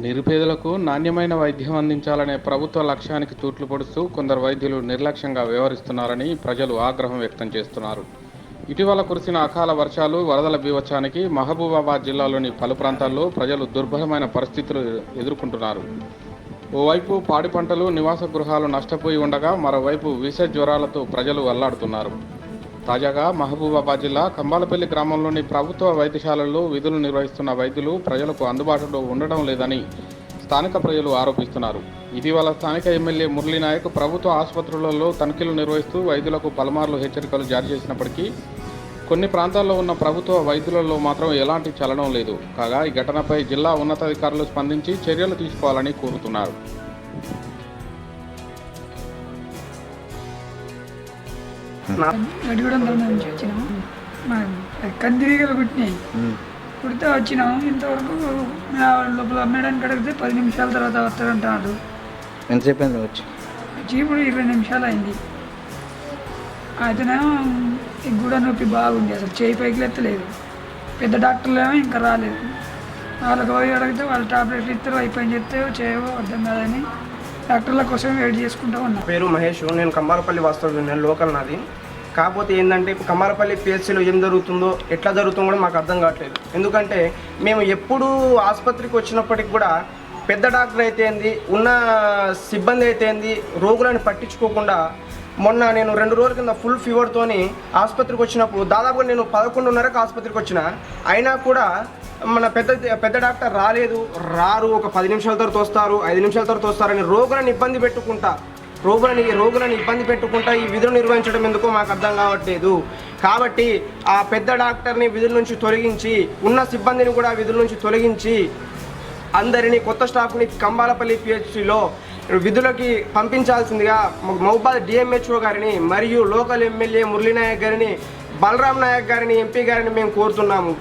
నిరుపేదలకు నాణ్యమైన వైద్యం అందించాలనే ప్రభుత్వ లక్ష్యానికి తూట్లు పొడుస్తూ కొందరు వైద్యులు నిర్లక్ష్యంగా వ్యవహరిస్తున్నారని ప్రజలు ఆగ్రహం వ్యక్తం చేస్తున్నారు. ఇటీవల కురిసిన అకాల వర్షాలు వరదల బీవచ్చానికి మహబూబాబాద్ జిల్లాలోని పలు ప్రాంతాల్లో ప్రజలు దుర్భరమైన పరిస్థితులు ఎదుర్కొంటున్నారు. ఓవైపు పాడి పంటలు నివాస గృహాలు నష్టపోయి ఉండగా మరోవైపు విష జ్వరాలతో ప్రజలు అల్లాడుతున్నారు. తాజాగా మహబూబాబాద్ జిల్లా కంబాలపల్లి గ్రామంలోని ప్రభుత్వ వైద్యశాలల్లో విధులు నిర్వహిస్తున్న వైద్యులు ప్రజలకు అందుబాటులో ఉండడం లేదని స్థానిక ప్రజలు ఆరోపిస్తున్నారు. ఇటీవల స్థానిక ఎమ్మెల్యే మురళీనాయక్ ప్రభుత్వ ఆసుపత్రులలో తనిఖీలు నిర్వహిస్తూ వైద్యులకు పలుమార్లు హెచ్చరికలు జారీ చేసినప్పటికీ కొన్ని ప్రాంతాల్లో ఉన్న ప్రభుత్వ వైద్యులలో మాత్రం ఎలాంటి చలనం లేదు. కాగా ఈ ఘటనపై జిల్లా ఉన్నతాధికారులు స్పందించి చర్యలు తీసుకోవాలని కోరుతున్నారు. గడిగూడెం దండ నుంచి వచ్చినాము కందిరీగలు కుట్టినాయి. కుడితే వచ్చినాము ఇంతవరకు లోపల అమ్మడానికి అడిగితే పది నిమిషాల తర్వాత వస్తారంటాడు. ఎంతసేపు అయింది వచ్చి? వచ్చి ఇప్పుడు ఇరవై నిమిషాలు అయింది అయితేనేమో ఈ గూడ నొప్పి బాగుంది అసలు చేయి పైకి లెత్తలేదు పెద్ద డాక్టర్లు ఏమో ఇంకా రాలేదు. వాళ్ళకి పోయి అడిగితే వాళ్ళు టాబ్లెట్లు ఇస్తారు అయిపోయింది చెప్తే చేయవో అర్థం కాదని డాక్టర్ల కోసం వెయిట్ చేసుకుంటూ ఉన్నాం. పేరు మహేష్ నేను కంబాలపల్లి వాస్తవ్యం నేను లోకల్ నాది. కాకపోతే ఏంటంటే ఇప్పుడు కమ్మారపల్లి పిహెచ్సిలో ఏం జరుగుతుందో ఎట్లా జరుగుతుందో కూడా మాకు అర్థం కావట్లేదు. ఎందుకంటే మేము ఎప్పుడు ఆసుపత్రికి వచ్చినప్పటికి కూడా పెద్ద డాక్టర్ అయితే ఏంది ఉన్న సిబ్బంది అయితే ఏంది రోగులను పట్టించుకోకుండా మొన్న నేను రెండు రోజుల కింద ఫుల్ ఫీవర్తోని ఆసుపత్రికి వచ్చినప్పుడు దాదాపుగా నేను పదకొండున్నరకు ఆసుపత్రికి వచ్చిన. అయినా కూడా మన పెద్ద పెద్ద డాక్టర్ రాలేదు. రారు ఒక పది నిమిషాల తర్వాత వస్తారు ఐదు నిమిషాల తర్వాత వస్తారని రోగులను ఇబ్బంది పెట్టుకుంటా రోగులని రోగులను ఇబ్బంది పెట్టుకుంటా ఈ విధులు నిర్వహించడం ఎందుకో మాకు అర్థం కావట్లేదు. కాబట్టి ఆ పెద్ద డాక్టర్ని విధుల నుంచి తొలగించి ఉన్న సిబ్బందిని కూడా విధుల నుంచి తొలగించి అందరినీ కొత్త స్టాఫ్ని కంబాలపల్లి పిహెచ్సిలో విధులకి పంపించాల్సిందిగా మహబాద్ డిఎంహెచ్ఓ గారిని మరియు లోకల్ ఎమ్మెల్యే మురళీనాయక్ గారిని బలరాం నాయక్ గారిని ఎంపీ గారిని మేము కోరుతున్నాము.